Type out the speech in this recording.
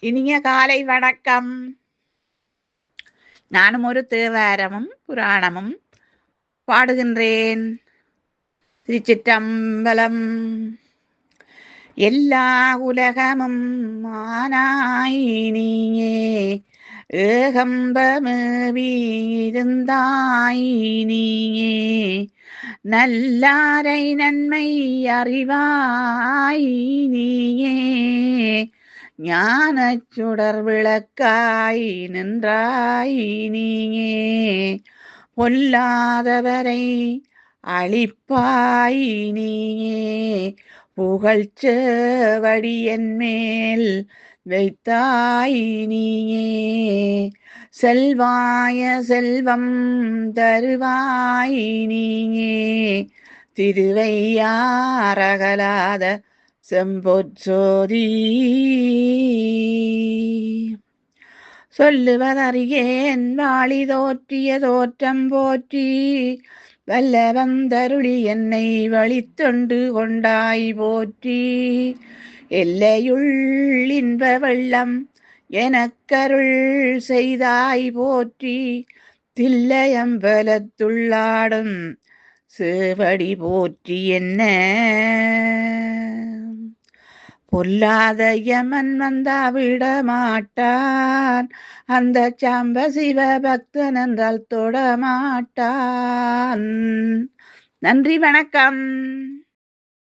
இனிய காலை வணக்கம். நானும் ஒரு தேவாரமும் புராணமும் பாடுகின்றேன். திருச்சிற்றம்பலம். எல்லா உலகமும் மானாய் நீயே ஏகம்பமேவியிருந்தாய் நீயே. நல்லாரை நன்மை அறிவாய் ஞான சுடர் விளக்காய் நின்றாய் நீயே. பொல்லாதவரை அழிப்பாய் நீயே. புகழ்ச்சேவடி என் மேல் வைத்தாய் நீயே. செல்வாய செல்வம் தருவாய் நீயே. திருவையாரகலாத செம்பொற்சோதி சொல்லுவதறியேன் வாழி தோற்றிய தோற்றம் போற்றி. வல்லவம் தருளி என்னை வழித்தொண்டு கொண்டாய் போற்றி. எல்லையுள் இன்ப வெள்ளம் எனக்கருள் செய்தாய் போற்றி. தில்லையம்பலத்துள்ளாடும் சேவடி போற்றி என்ன? பொல்லாத யமன் வந்தா விட மாட்டான் அந்த சாம்ப சிவ பக்தன் என்றால் தொட மாட்டான் நன்றி வணக்கம்.